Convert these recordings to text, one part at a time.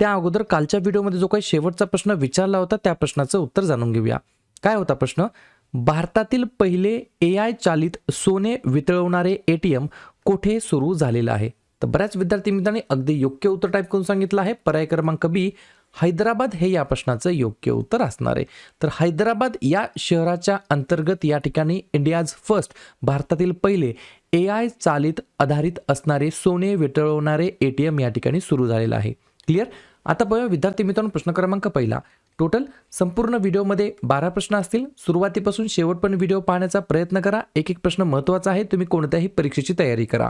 त्या अगोदर कालच्या व्हिडिओमध्ये जो काही शेवटचा प्रश्न विचारला होता त्या प्रश्नाचं उत्तर जाणून घेऊया. काय होता प्रश्न? भारतातील पहिले ए आय चालित सोने वितळवणारे ए टी एम कोठे सुरू झालेलं आहे? तर बऱ्याच विद्यार्थी मित्रांनी अगदी योग्य उत्तर टाईप करून सांगितलं आहे. पर्याय क्रमांक बी हैदराबाद हे या प्रश्नाचं योग्य उत्तर असणार आहे. तर हैदराबाद या शहराच्या अंतर्गत या ठिकाणी इंडियाज फर्स्ट भारतातील पहिले ए आय चालित आधारित असणारे सोने वितळवणारे ए टी एम या ठिकाणी सुरू झालेलं आहे. क्लिअर आता बघा विद्यार्थी मित्रांनो प्रश्न क्रमांक पहिला. टोटल संपूर्ण व्हिडिओमध्ये बारा प्रश्न असतील. सुरुवातीपासून शेवटपर्यंत व्हिडिओ पाहण्याचा प्रयत्न करा. एक एक प्रश्न महत्त्वाचा आहे. तुम्ही कोणत्याही परीक्षेची तयारी करा.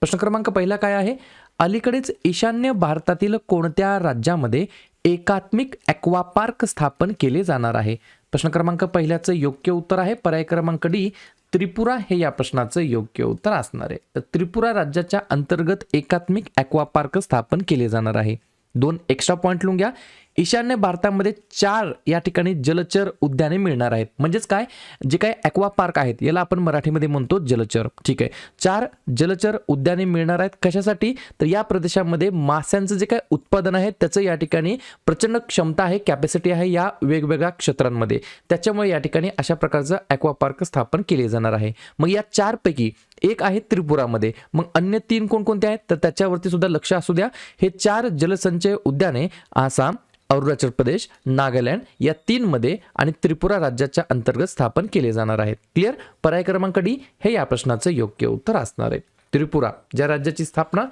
प्रश्न क्रमांक पहिला काय आहे? अलीकडेच ईशान्य भारतातील कोणत्या राज्यामध्ये एकात्मिक ॲक्वा पार्क स्थापन केले जाणार आहे? प्रश्न क्रमांक पहिल्याचं योग्य उत्तर आहे. पर्याय क्रमांक डी त्रिपुरा हे या प्रश्नाचं योग्य उत्तर असणार आहे. तर त्रिपुरा राज्याच्या अंतर्गत एकात्मिक ॲक्वा पार्क स्थापन केले जाणार आहे. दोन एक्स्ट्रा पॉईंट लिहून घ्या. ईशान्य भारतामध्ये चार या ठिकाणी जलचर उद्याने मिळणार आहेत. म्हणजेच काय? जे काय ॲक्वा पार्क आहेत याला आपण मराठीमध्ये म्हणतो जलचर. ठीक आहे. चार जलचर उद्याने मिळणार आहेत. कशासाठी? तर या प्रदेशामध्ये माशांचं जे काय उत्पादन आहे त्याचं या ठिकाणी प्रचंड क्षमता आहे कॅपॅसिटी आहे या वेगवेगळ्या क्षेत्रांमध्ये. त्याच्यामुळे या ठिकाणी अशा प्रकारचं ॲक्वा पार्क स्थापन केले जाणार आहे. मग या चारपैकी एक आहे त्रिपुरामध्ये. मग अन्य तीन कोणकोणते आहेत? तर त्याच्यावरती सुद्धा लक्ष असू द्या. हे चार जलसंचय उद्याने आसाम अरुणाचल प्रदेश नागालँड या तीनमध्ये आणि त्रिपुरा राज्याच्या अंतर्गत स्थापन केले जाणार आहेत. क्लिअर पर्याय क्रमांक डी हे या प्रश्नाचं योग्य उत्तर असणार आहे. त्रिपुरा ज्या राज्याची स्थापना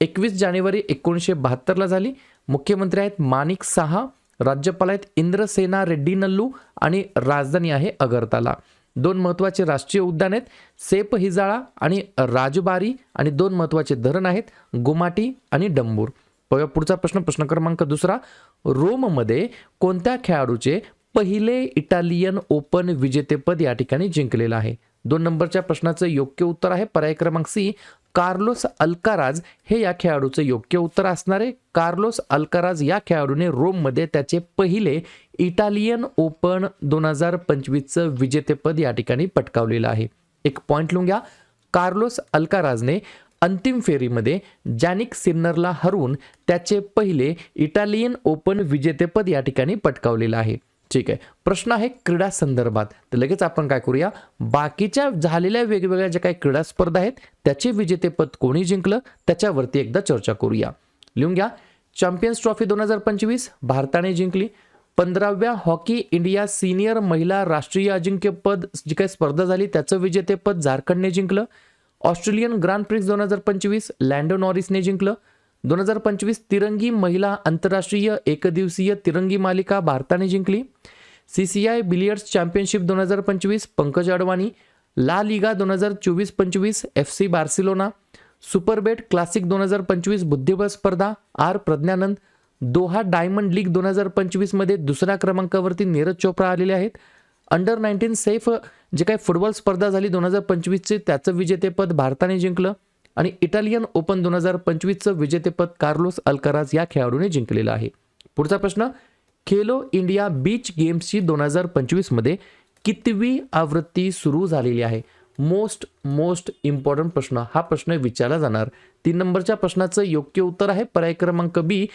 एकवीस जानेवारी एकोणीसशे बहात्तरला झाली मुख्यमंत्री आहेत माणिक साहा राज्यपाल आहेत इंद्रसेना रेड्डी नल्लू आणि राजधानी आहे अगरताला. दोन महत्त्वाचे राष्ट्रीय उद्यान आहेत सेप हिजाळा आणि राजबारी आणि दोन महत्त्वाचे धरण आहेत गुमाटी आणि डंबूर. पुढचा प्रश्न प्रश्न क्रमांक दुसरा. रोममध्ये कोणत्या खेळाडूचे पहिले इटालियन ओपन विजेतेपद या ठिकाणी जिंकलेलं आहे? दोन नंबरच्या प्रश्नाचं योग्य उत्तर आहे. पर्याय क्रमांक सी कार्लोस अल्काराज हे या खेळाडूचं योग्य उत्तर असणार आहे. कार्लोस अल्काराज या खेळाडूने रोममध्ये त्याचे पहिले इटालियन ओपन दोन हजार पंचवीसचं विजेतेपद या ठिकाणी पटकावलेलं आहे. एक पॉईंट लिहून घ्या. कार्लोस अल्काराजने अंतिम फेरीमध्ये जॅनिक सिन्नरला हरवून त्याचे पहिले इटालियन ओपन विजेतेपद या ठिकाणी पटकावलेलं आहे. ठीक आहे. प्रश्न आहे क्रीडा संदर्भात. तर लगेच आपण काय करूया? बाकीच्या झालेल्या वेगवेगळ्या ज्या काही क्रीडा स्पर्धा आहेत त्याचे विजेतेपद कोणी जिंकलं त्याच्यावरती एकदा चर्चा करूया. लिहून घ्या. चॅम्पियन्स ट्रॉफी दोन हजार पंचवीस भारताने जिंकली. पंधराव्या हॉकी इंडिया सिनियर महिला राष्ट्रीय अजिंक्यपद जी काही स्पर्धा झाली त्याचं विजेतेपद झारखंडने जिंकलं. ऑस्ट्रेलियन ग्रँड प्रिक्स दोन हजार पंचवीस लँडो नॉरिसने जिंकलं. दोन हजार पंचवीस तिरंगी महिला आंतरराष्ट्रीय एकदिवसीय तिरंगी मालिका भारताने जिंकली. C C I billiards championship दोन हजार पंचवीस पंकज अडवाणी. ला लिगा दोन हजार चोवीस पंचवीस F C Barcelona. Superbet classic दोन हजार पंचवीस बुद्धिबळ स्पर्धा R Praggnanandhaa. Doha diamond league दोन हजार पंचवीसमध्ये दुसऱ्या क्रमांकावरती नीरज चोप्रा आलेले आहेत. अंडर नाईन्टीन सेफ जे काही फुटबॉल स्पर्धा झाली दोन हजार पंचवीसचे त्याचं विजेतेपद भारताने जिंकलं. आणि इटालियन ओपन दोन हजार पंचवीसचं विजेतेपद कार्लोस अल्काराज या खेळाडूने जिंकलेलं आहे. पुढचा प्रश्न खेलो इंडिया बीच गेम्सची दोन हजार पंचवीसमध्ये कितवी आवृत्ती सुरू झालेली आहे? मोस्ट मोस्ट इम्पॉर्टंट प्रश्न. हा प्रश्न विचारला जाणार. तीन नंबरच्या प्रश्नाचं योग्य उत्तर आहे. पर्याय क्रमांक बी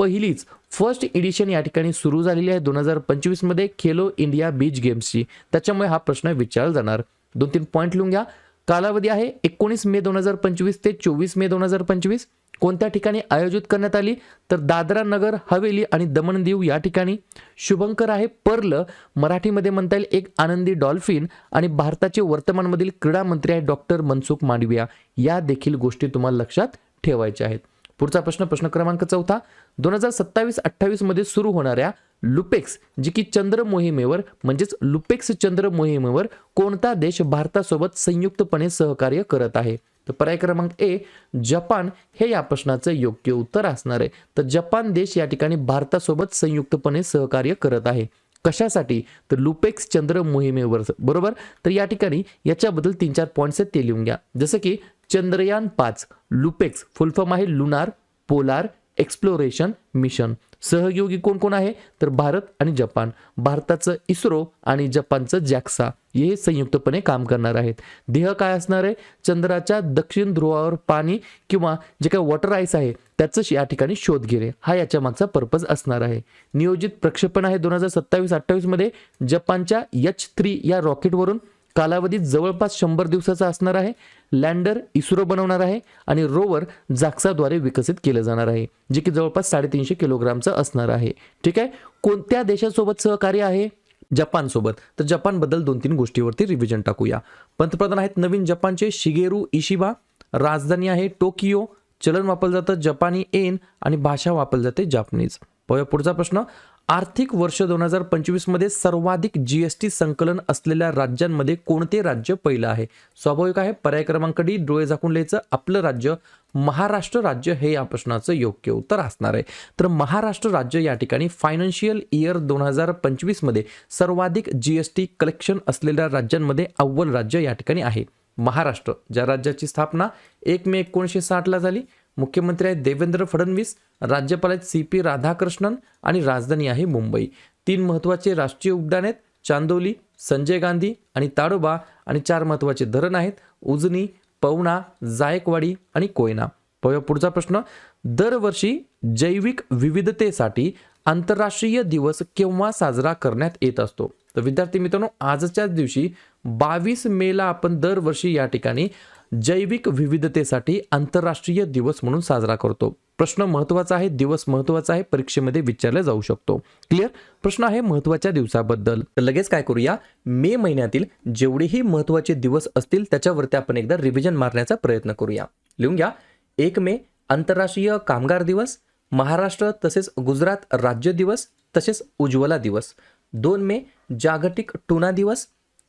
पहिलीच फर्स्ट एडिशन या ठिकाणी सुरू झालेली आहे दोन हजार पंचवीसमध्ये खेलो इंडिया बीच गेम्सची. त्याच्यामुळे हा प्रश्न विचारला जाणार. दोन तीन पॉईंट लिहून घ्या. कालावधी आहे एकोणीस मे दोन हजार पंचवीस ते चोवीस मे दोन हजार पंचवीस. कोणत्या ठिकाणी आयोजित करण्यात आली? तर दादरा नगर हवेली आणि दमण दीव या ठिकाणी. शुभंकर आहे पर्ल. मराठीमध्ये म्हणता येईल एक आनंदी डॉल्फिन आणि भारताचे वर्तमानमधील क्रीडा मंत्री आहे डॉक्टर मनसुख मांडविया. या देखील गोष्टी तुम्हाला लक्षात ठेवायच्या आहेत. पुढचा प्रश्न प्रश्न क्रमांक चौथा. दोन हजार सत्तावीस अठ्ठावीसमध्ये सुरू होणाऱ्या लुपेक्स जी की चंद्र मोहिमेवर म्हणजेच लुपेक्स चंद्र मोहिमेवर कोणता देश भारतासोबत संयुक्तपणे सहकार्य करत आहे? तर पर्याय क्रमांक ए जपान. हे या प्रश्नाचं योग्य उत्तर असणार आहे. तर जपान देश या ठिकाणी भारतासोबत संयुक्तपणे सहकार्य करत आहे. कशासाठी? तर लुपेक्स चंद्र मोहिमेवर बरोबर? तर या ठिकाणी याच्याबद्दल तीन चार पॉईंट्स आहेत ते लिहून घ्या. जसं की चंद्रयान पाच लुपेक्स फुलफॉर्म आहे लुनार पोलार एक्सप्लोरेशन मिशन सहयोगी कोण कोण आहे? तर भारत आणि जपान. भारताचं इस्रो आणि जपानचं जॅक्सा. हे संयुक्तपणे काम करणार आहेत. देह काय असणार आहे? चंद्राच्या दक्षिण ध्रुवावर पाणी किंवा जे काही वॉटर आईस आहे त्याचं या ठिकाणी शोध घेणे. हा याच्या मागचा पर्पज असणार आहे. नियोजित प्रक्षेपण आहे दोन हजार सत्तावीस अठ्ठावीसमध्ये जपानच्या एच थ्री या रॉकेटवरून कालावधीत जवळपास शंभर दिवसाचा असणार आहे. लँडर इस्रो बनवणार आहे आणि रोवर जाक्साद्वारे विकसित केलं जाणार आहे जे की जवळपास साडेतीनशे किलोग्रामचं असणार आहे. ठीक आहे? कोणत्या देशासोबत सहकार्य आहे? जपानसोबत. तर जपानबद्दल दोन तीन गोष्टीवरती रिव्हिजन टाकूया. पंतप्रधान आहेत नवीन जपानचे शिगेरू इशिबा. राजधानी आहे टोकियो. चलन वापरलं जातं जपानी एन आणि भाषा वापरली जाते जापनीज. पुढचा प्रश्न. आर्थिक वर्ष दोन हजार पंचवीसमध्ये सर्वाधिक जी एस टी संकलन असलेल्या राज्यांमध्ये कोणते राज्य पहिलं आहे? स्वाभाविक आहे पर्याय क्रमांक डी डोळे झाकून लिहायचं. आपलं राज्य महाराष्ट्र राज्य हे या प्रश्नाचं योग्य उत्तर असणार आहे. तर महाराष्ट्र राज्य या ठिकाणी फायनान्शियल इयर दोन हजार पंचवीसमध्ये सर्वाधिक जी एस टी कलेक्शन असलेल्या राज्यांमध्ये अव्वल राज्य या ठिकाणी आहे. महाराष्ट्र ज्या राज्याची स्थापना एक मे एकोणीसशे साठला झाली मुख्यमंत्री आहेत देवेंद्र फडणवीस राज्यपाल आहेत सी पी राधाकृष्णन आणि राजधानी आहे मुंबई. तीन महत्त्वाचे राष्ट्रीय उद्यान आहेत चांदोली संजय गांधी आणि ताडोबा आणि चार महत्त्वाचे धरण आहेत उजनी पवना जायकवाडी आणि कोयना. पाहूया पुढचा प्रश्न. दरवर्षी जैविक विविधतेसाठी आंतरराष्ट्रीय दिवस केव्हा साजरा करण्यात येत असतो? तर विद्यार्थी मित्रांनो आजच्याच दिवशी बावीस मेला आपण दरवर्षी या ठिकाणी जैविक विविधतेसाठी आंतरराष्ट्रीय दिवस म्हणून साजरा करतो. प्रश्न महत्त्वाचा आहे दिवस महत्त्वाचा आहे परीक्षेमध्ये विचारला जाऊ शकतो. क्लिअर प्रश्न आहे महत्त्वाच्या दिवसाबद्दल. तर लगेच काय करूया? मे महिन्यातील जेवढेही महत्त्वाचे दिवस असतील त्याच्यावरती आपण एकदा रिव्हिजन मारण्याचा प्रयत्न करूया. लिहून घ्या. एक मे आंतरराष्ट्रीय कामगार दिवस. महाराष्ट्र तसेच गुजरात राज्य दिवस तसेच उज्ज्वला दिवस. दोन मे जागतिक टुना दिवस.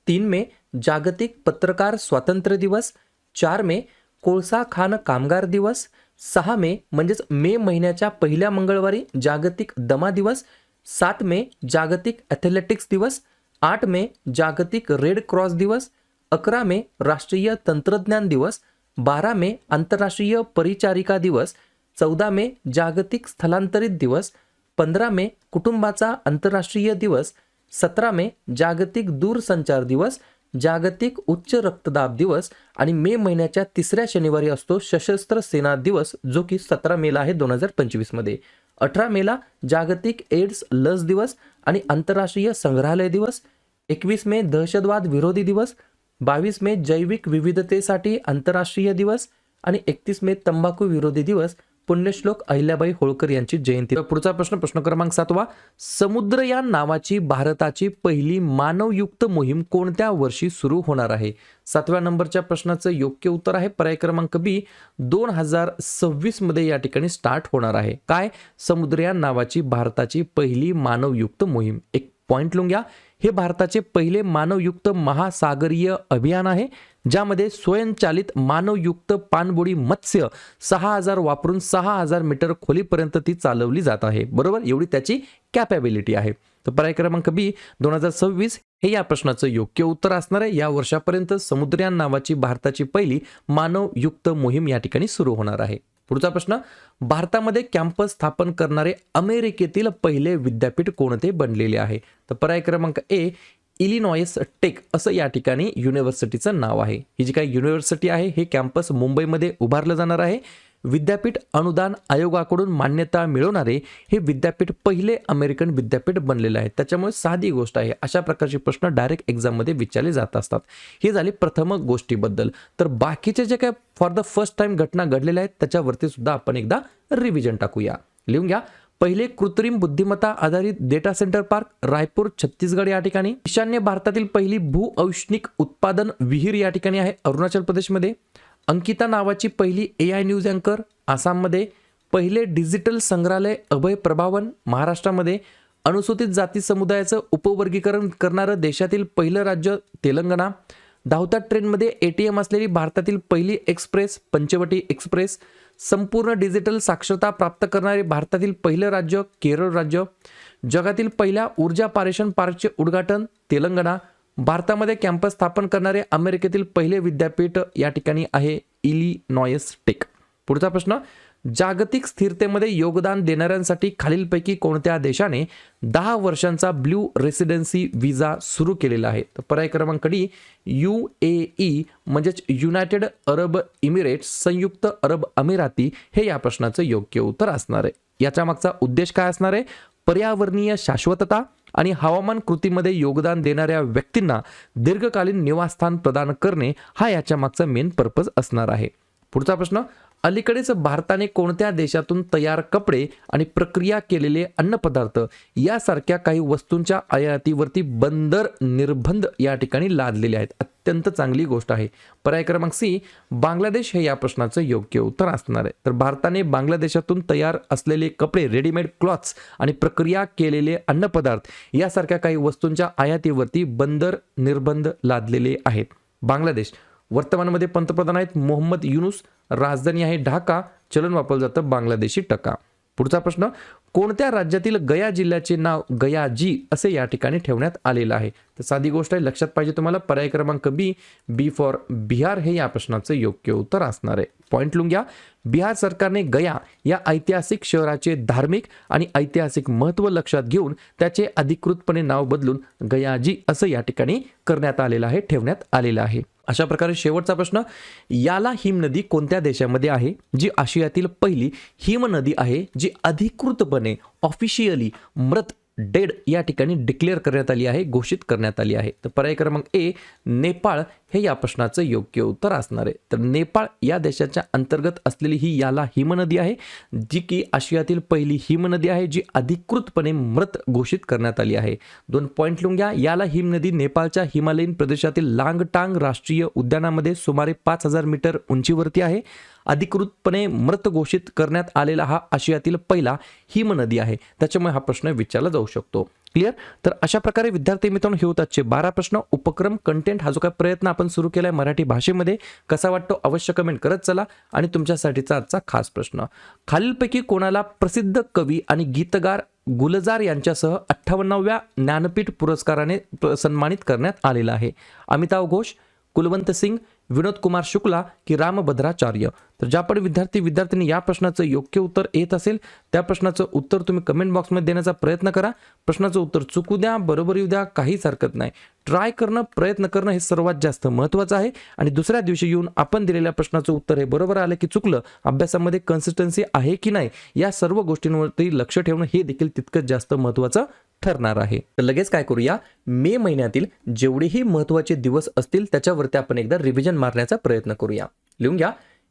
तीन मे जागतिक पत्रकार स्वातंत्र्य दिवस. चार मे कोळसा खाण कामगार दिवस. सहा मे म्हणजेच मे महिन्याच्या पहिल्या मंगळवारी जागतिक दमा दिवस. सात मे जागतिक ॲथलेटिक्स दिवस. आठ मे जागतिक रेड क्रॉस दिवस. अकरा मे राष्ट्रीय तंत्रज्ञान दिवस. बारा मे आंतरराष्ट्रीय परिचारिका दिवस. चौदा मे जागतिक स्थलांतरित दिवस. पंधरा मे कुटुंबाचा आंतरराष्ट्रीय दिवस. सतरा मे जागतिक दूरसंचार दिवस. जागतिक उच्च रक्तदाब दिवस आणि मे महिन्याच्या तिसऱ्या शनिवारी असतो सशस्त्र सेना दिवस जो की सतरा मेला आहे दोन हजार पंचवीसमध्ये. अठरा मेला जागतिक एड्स लस दिवस आणि आंतरराष्ट्रीय संग्रहालय दिवस एकवीस मे दहशतवाद विरोधी दिवस बावीस मे जैविक विविधतेसाठी आंतरराष्ट्रीय दिवस आणि एकतीस मे तंबाखू विरोधी दिवस पुण्यश्लोक अहिल्याबाई होळकर यांची जयंती. पुढचा प्रश्न प्रश्न क्रमांक सातवा. समुद्रयान नावाची भारताची पहिली मानवयुक्त मोहीम कोणत्या वर्षी सुरू होणार आहे? सातव्या नंबरच्या प्रश्नाचं योग्य उत्तर आहे पर्याय क्रमांक बी. दोन हजार सव्वीसमध्ये या ठिकाणी स्टार्ट होणार आहे. काय? समुद्रयान नावाची भारताची पहिली मानवयुक्त मोहीम. एक पॉईंट लिहून घ्या हे भारताचे पहिले मानवयुक्त महासागरीय अभियान आहे ज्यामध्ये स्वयंचालित मानवयुक्त पाणबुडी मत्स्य सहा हजार वापरून सहा हजार मीटर खोलीपर्यंत ती चालवली जात आहे. बरोबर? एवढी त्याची कॅपॅबिलिटी आहे. तर पर्याय क्रमांक बी दोन हजार सव्वीस हे या प्रश्नाचं योग्य उत्तर असणार आहे. या वर्षापर्यंत समुद्रयान नावाची भारताची पहिली मानवयुक्त मोहीम या ठिकाणी सुरू होणार आहे. पुढचा प्रश्न भारतामध्ये कॅम्पस स्थापन करणारे अमेरिकेतील पहिले विद्यापीठ कोणते बनलेले आहे? तर पर्याय क्रमांक ए इलिनॉयस टेक असं या ठिकाणी युनिव्हर्सिटीचं नाव आहे. ही जी काही युनिव्हर्सिटी आहे हे कॅम्पस मुंबईमध्ये उभारलं जाणार आहे. विद्यापीठ अनुदान आयोगाकडून मान्यता मिळवणारे हे विद्यापीठ पहिले अमेरिकन विद्यापीठ बनलेले आहे. त्याच्यामुळे साधी गोष्ट आहे. अशा प्रकारचे प्रश्न डायरेक्ट एक्झाममध्ये विचारले जात असतात. हे झाले प्रथम गोष्टीबद्दल. तर बाकीचे जे काय फॉर द फर्स्ट टाइम घटना घडलेल्या आहेत त्याच्यावरती सुद्धा आपण एकदा रिव्हिजन टाकूया. लिहून घ्या. पहिले कृत्रिम बुद्धिमत्ता आधारित data centre park Raipur Chhattisgarh या ठिकाणी. ईशान्य भारतातील पहिली भू औष्णिक उत्पादन विहीर या ठिकाणी आहे अरुणाचल प्रदेशमध्ये. अंकिता नावाची पहिली ए आय न्यूज अँकर आसाममध्ये पहिले डिजिटल संग्रहालय अभय प्रभावन महाराष्ट्रामध्ये अनुसूचित जाती समुदायाचं उपवर्गीकरण करणारं देशातील पहिलं राज्य तेलंगणा. धावता ट्रेनमध्ये ए टी एम असलेली भारतातील पहिली एक्सप्रेस पंचवटी एक्सप्रेस संपूर्ण डिजिटल साक्षरता प्राप्त करणारे भारतातील पहिलं राज्य केरळ राज्य. जगातील पहिल्या ऊर्जा पारेषण पार्कचे उद्घाटन तेलंगणा. भारतामध्ये कॅम्पस स्थापन करणारे अमेरिकेतील पहिले विद्यापीठ या ठिकाणी आहे इली नॉयस टेक. पुढचा प्रश्न जागतिक स्थिरतेमध्ये योगदान देणाऱ्यांसाठी खालीलपैकी कोणत्या देशाने दहा वर्षांचा ब्ल्यू रेसिडेन्सी विजा सुरू केलेला आहे? तर पर्याय क्रमांक डी यू ए ई म्हणजेच युनायटेड अरब इमिरेट्स संयुक्त अरब अमिराती हे या प्रश्नाचं योग्य उत्तर असणार आहे. याच्या मागचा उद्देश काय असणार आहे? पर्यावरणीय शाश्वतता आणि हवामान कृतीमध्ये योगदान देणाऱ्या व्यक्तींना दीर्घकालीन निवासस्थान प्रदान करणे हा याच्या मागचा मेन पर्पज असणार आहे. पुढचा प्रश्न अलीकडेच भारताने कोणत्या देशातून तयार कपडे आणि प्रक्रिया केलेले अन्नपदार्थ यासारख्या काही वस्तूंच्या आयातीवरती बंदर निर्बंध या ठिकाणी लादलेले आहेत? अत्यंत चांगली गोष्ट आहे. पर्याय क्रमांक सी बांगलादेश हे या प्रश्नाचं योग्य उत्तर असणार आहे. तर भारताने बांगलादेशातून तयार असलेले कपडे रेडीमेड क्लॉथ्स आणि प्रक्रिया केलेले अन्नपदार्थ यासारख्या काही वस्तूंच्या आयातीवरती बंदर निर्बंध लादलेले आहेत. बांगलादेश वर्तमानमध्ये पंतप्रधान आहेत मोहम्मद युनुस राजधानी आहे ढाका चलन वापरलं जातं बांगलादेशी टका. पुढचा प्रश्न कोणत्या राज्यातील गया जिल्ह्याचे नाव गयाजी असे या ठिकाणी ठेवण्यात आलेलं आहे? तर साधी गोष्ट आहे लक्षात पाहिजे तुम्हाला पर्याय क्रमांक बी बी फॉर बिहार हे या प्रश्नाचं योग्य उत्तर असणार आहे. पॉईंट लिहून घ्या बिहार सरकारने गया या ऐतिहासिक शहराचे धार्मिक आणि ऐतिहासिक महत्त्व लक्षात घेऊन त्याचे अधिकृतपणे नाव बदलून गयाजी असं या ठिकाणी करण्यात आलेलं आहे ठेवण्यात आलेलं आहे. अशा प्रकारे शेवटचा प्रश्न याला हिमनदी कोणत्या देशामध्ये आहे? जी आशियातील पहिली हिमनदी आहे जी अधिकृतपणे ऑफिशियली मृत डेड या ठिकाणी डिक्लेअर करण्यात आली आहे घोषित करण्यात आली आहे. तर पर्याय क्रमांक ए नेपाळ हे या प्रश्नाचं योग्य उत्तर असणार आहे. तर नेपाळ या देशाच्या अंतर्गत असलेली ही याला हिमनदी आहे जी की आशियातील पहिली हिमनदी आहे जी अधिकृतपणे मृत घोषित करण्यात आली आहे. दोन पॉईंट लिहून घ्या. याला हिमनदी नेपाळच्या हिमालयीन प्रदेशातील लांगटांग राष्ट्रीय उद्यानामध्ये सुमारे पाच हजार मीटर उंचीवरती आहे. अधिकृतपणे मृत घोषित करण्यात आलेला हा आशियातील पहिला हिमनदी आहे. त्याच्यामुळे हा प्रश्न विचारला जाऊ शकतो. क्लिअर तर अशा प्रकारे विद्यार्थी मित्रांनो हे होतातचे बारा प्रश्न. उपक्रम कंटेंट हा जो काय प्रयत्न आपण सुरू केला आहे मराठी भाषेमध्ये कसा वाटतो अवश्य कमेंट करत चला. आणि तुमच्यासाठीचा आजचा खास प्रश्न. खालीलपैकी कोणाला प्रसिद्ध कवी आणि गीतगार गुलजार यांच्यासह अठ्ठावन्नाव्या ज्ञानपीठ पुरस्काराने सन्मानित करण्यात आलेला आहे? अमिताभ घोष कुलवंत सिंग विनोद कुमार शुक्ला की रामभद्राचार्य? तर ज्या पण विद्यार्थी विद्यार्थ्यांनी या प्रश्नाचं योग्य उत्तर येत असेल त्या प्रश्नाचं उत्तर तुम्ही कमेंट बॉक्समध्ये देण्याचा प्रयत्न करा. प्रश्नाचं उत्तर चुकू द्या बरोबर येऊ द्या काहीच हरकत नाही. ट्राय करणं प्रयत्न करणं हे सर्वात जास्त महत्त्वाचं आहे. आणि दुसऱ्या दिवशी येऊन आपण दिलेल्या प्रश्नाचं उत्तर हे बरोबर आलं की चुकलं अभ्यासामध्ये कन्सिस्टन्सी आहे की नाही या सर्व गोष्टींवरती लक्ष ठेवणं हे देखील तितकंच जास्त महत्त्वाचं ठरणार आहे. तर लगेच काय करूया? मे महिन्यातील जेवढेही महत्त्वाचे दिवस असतील त्याच्यावरती आपण एकदा रिव्हिजन मारण्याचा प्रयत्न करूया. लिहून घ्या.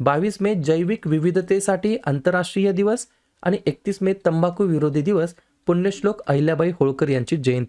बावीस मे जैविक विविधतेसाठी आंतरराष्ट्रीय दिवस आणि एकतीस मे तंबाखू विरोधी दिवस पुण्यश्लोक अहिल्याबाई होळकर यांची जयंती.